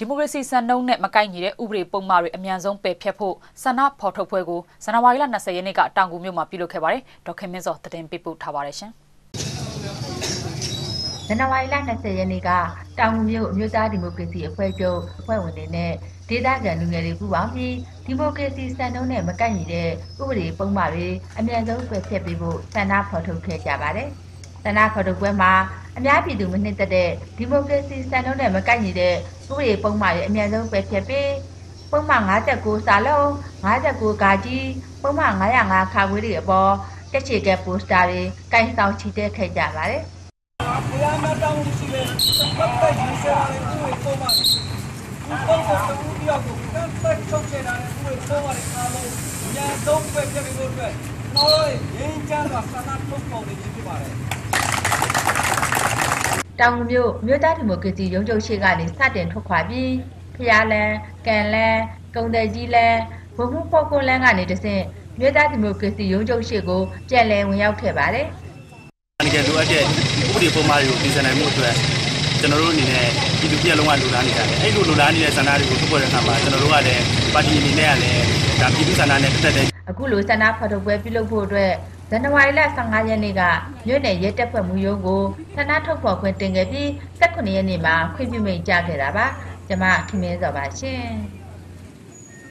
ဒီမိုကရေစီစံနှုန်းနဲ့မကိုက်ညီတဲ့ဥပဒေပုံမှားတွေအမြန်ဆုံးပယ်ဖျက်ဖို့ဆန္ဒဖော်ထုတ်ပွဲကိုဇန်နဝါရီလ20ရက်နေ့ကတောင်ကူမြို့မှာပြုလုပ်ခဲ့ပါတယ်ဒေါက်ခင်မင်းစောသတင်းပေးပို့ထားပါတယ်ရှင်ဇန်နဝါရီလ20ရက်နေ့ကတောင်ငူမြို့အမျိုးသားဒီမိုကရေစီအဖွဲ့ချုပ်အဖွဲ့ဝင်တွေနဲ့ဒေသခံလူငယ်တွေပူးပေါင်းပြီးဒီမိုကရေစီစံနှုန်းနဲ့မကိုက်ညီတဲ့ဥပဒေပုံမှားတွေအမြန်ဆုံးပယ်ဖျက်ပေးဖို့ဆန္ဒဖော်ထုတ်ခဲ့ကြပါတယ်။ဆန္ဒဖော်ထုတ်ပွဲမှာ အများပြည်သူမနှစ်သက်တဲ့ဒီမိုကရေစီစံနှုန်းနဲ့မကိုက်ညီတဲ့ဥပဒေပုံမှားတွေအမြန်ဆုံးပယ်ဖျက်ပေးပုံမှန်59စာလုံး59ဂါကြီးပုံမှန်905ခါခွေးတွေအပေါ်တက်ချေကဲပိုစတာတွေကင်ဆောင်ချီတက်ခဲ့ကြပါတယ်။ဘုရားမတောင်းရှိတယ်ပတ်သက်ရင်းစရာလည်းဥပဒေပေါ်မှာဒီပုံစံတူတယောက်ကိုကန့်သက်ချုပ်ချယ်တာလည်းဥပဒေပေါ်မှာအားလုံးညာတော့ပဲပြပြီးလို့အတွက်နောက်တော့ရင်းချမ်းစွာဆန္ဒထုတ်ပေါ်နေခြင်းဖြစ်ပါတယ် တောင်ငူမြို့မြို့သားဒီမိုကရေစီရုံးချုပ်ရှိကနေစတင်ထွက်ခွာပြီးဖျားလန်းကန်လန်းကုံတယ်ကြီးလန်းဘုံမှုဖောက်ကွန်လန်းကနေတဆင့်မြို့သားဒီမိုကရေစီရုံးချုပ်ရှိကိုပြန်လည်ဝင်ရောက်ခဲ့ပါတယ်တကယ်လိုအပ်တဲ့ဥပဒေပုံမှန်တွေကိုပြင်ဆင်နိုင်မှုအတွက်ကျွန်တော်တို့အနေနဲ့ဒီလူပြက်လုံးကလူလားနေကြတယ်အဲ့လိုလူလားနေတဲ့ဆန္ဒတွေကိုထုတ်ပေါ်တဲ့အခါမှာကျွန်တော်တို့ကလည်းပါတီအနေနဲ့ကလည်းဒါပြည်သူဆန္ဒနဲ့တက်တဲ့အခုလိုဆန္ဒဖော်ထုတ်ပွဲပြုလုပ်ဖို့အတွက် ဇန်နဝါရီလ15ရက်နေ့ကမြို့နယ်ရဲတပ်ဖွဲ့မှုရုံးကိုဆန္ဒထုတ်ဖော်ခွင့်တင်ခဲ့ပြီး18ရက်နေ့မှာခွင့်ပြုမိန့်ကြားခဲ့တာပါ ကျွန်မခင်မင်းစောပါရှင်